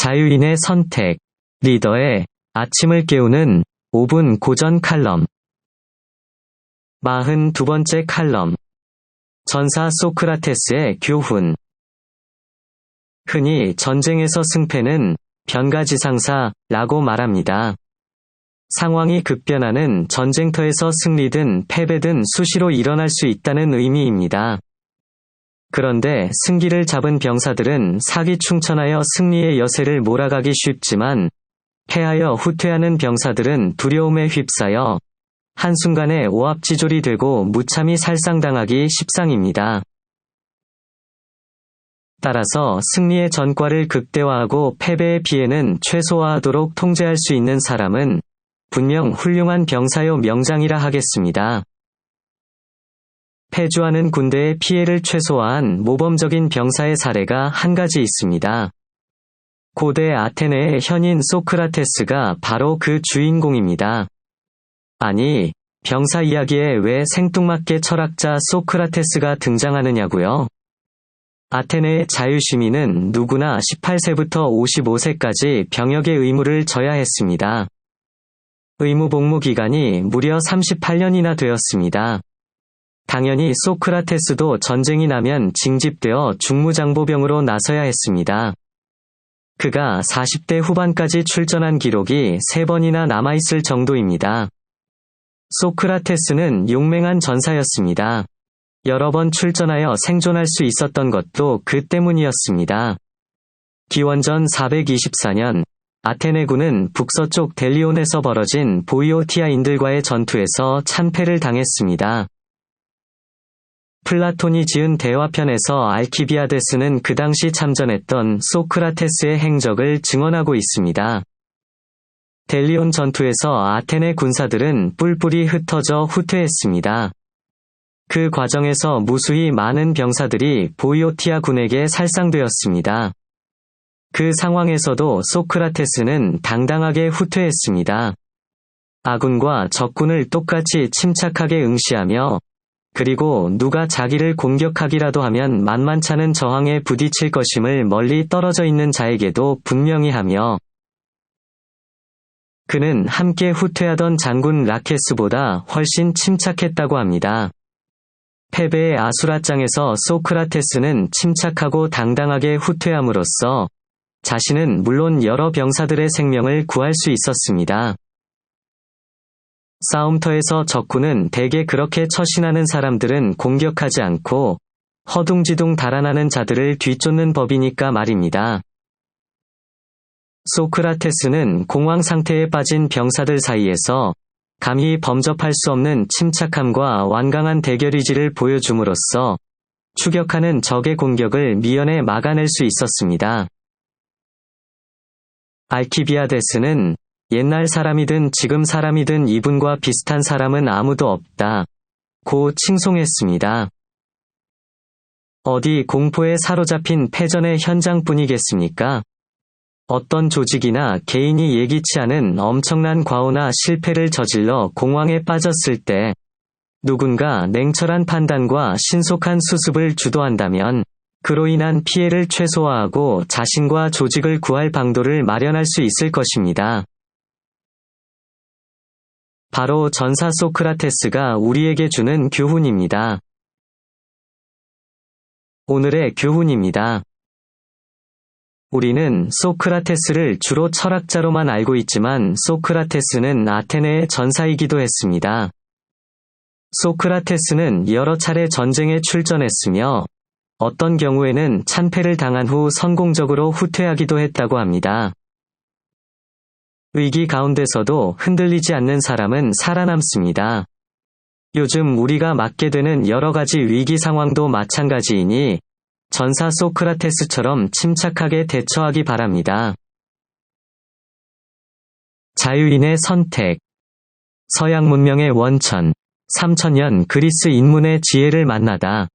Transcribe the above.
자유인의 선택, 리더의 아침을 깨우는 5분 고전 칼럼. 42번째 칼럼. 전사 소크라테스의 교훈. 흔히 전쟁에서 승패는 변가지상사라고 말합니다. 상황이 급변하는 전쟁터에서 승리든 패배든 수시로 일어날 수 있다는 의미입니다. 그런데 승기를 잡은 병사들은 사기충천하여 승리의 여세를 몰아가기 쉽지만 패하여 후퇴하는 병사들은 두려움에 휩싸여 한순간에 오합지졸이 되고 무참히 살상당하기 십상입니다. 따라서 승리의 전과를 극대화하고 패배의 피해는 최소화하도록 통제할 수 있는 사람은 분명 훌륭한 병사요 명장이라 하겠습니다. 패주하는 군대의 피해를 최소화한 모범적인 병사의 사례가 한 가지 있습니다. 고대 아테네의 현인 소크라테스가 바로 그 주인공입니다. 아니, 병사 이야기에 왜 생뚱맞게 철학자 소크라테스가 등장하느냐고요? 아테네의 자유시민은 누구나 18세부터 55세까지 병역의 의무를 져야 했습니다. 의무 복무 기간이 무려 38년이나 되었습니다. 당연히 소크라테스도 전쟁이 나면 징집되어 중무장보병으로 나서야 했습니다. 그가 40대 후반까지 출전한 기록이 3번이나 남아있을 정도입니다. 소크라테스는 용맹한 전사였습니다. 여러 번 출전하여 생존할 수 있었던 것도 그 때문이었습니다. 기원전 424년 아테네군은 북서쪽 델리온에서 벌어진 보이오티아인들과의 전투에서 참패를 당했습니다. 플라톤이 지은 대화편에서 알키비아데스는 그 당시 참전했던 소크라테스의 행적을 증언하고 있습니다. 델리온 전투에서 아테네 군사들은 뿔뿔이 흩어져 후퇴했습니다. 그 과정에서 무수히 많은 병사들이 보이오티아 군에게 살상되었습니다. 그 상황에서도 소크라테스는 당당하게 후퇴했습니다. 아군과 적군을 똑같이 침착하게 응시하며 그리고 누가 자기를 공격하기라도 하면 만만찮은 저항에 부딪힐 것임을 멀리 떨어져 있는 자에게도 분명히 하며 그는 함께 후퇴하던 장군 라케스보다 훨씬 침착했다고 합니다. 패배의 아수라장에서 소크라테스는 침착하고 당당하게 후퇴함으로써 자신은 물론 여러 병사들의 생명을 구할 수 있었습니다. 싸움터에서 적군은 대개 그렇게 처신하는 사람들은 공격하지 않고 허둥지둥 달아나는 자들을 뒤쫓는 법이니까 말입니다. 소크라테스는 공황 상태에 빠진 병사들 사이에서 감히 범접할 수 없는 침착함과 완강한 대결의지를 보여줌으로써 추격하는 적의 공격을 미연에 막아낼 수 있었습니다. 알키비아데스는 옛날 사람이든 지금 사람이든 이분과 비슷한 사람은 아무도 없다. 고 칭송했습니다. 어디 공포에 사로잡힌 패전의 현장뿐이겠습니까? 어떤 조직이나 개인이 예기치 않은 엄청난 과오나 실패를 저질러 공황에 빠졌을 때 누군가 냉철한 판단과 신속한 수습을 주도한다면 그로 인한 피해를 최소화하고 자신과 조직을 구할 방도를 마련할 수 있을 것입니다. 바로 전사 소크라테스가 우리에게 주는 교훈입니다. 오늘의 교훈입니다. 우리는 소크라테스를 주로 철학자로만 알고 있지만 소크라테스는 아테네의 전사이기도 했습니다. 소크라테스는 여러 차례 전쟁에 출전했으며 어떤 경우에는 참패를 당한 후 성공적으로 후퇴하기도 했다고 합니다. 위기 가운데서도 흔들리지 않는 사람은 살아남습니다. 요즘 우리가 맞게 되는 여러 가지 위기 상황도 마찬가지이니 전사 소크라테스처럼 침착하게 대처하기 바랍니다. 자유인의 선택 서양 문명의 원천 3천년 그리스 인문의 지혜를 만나다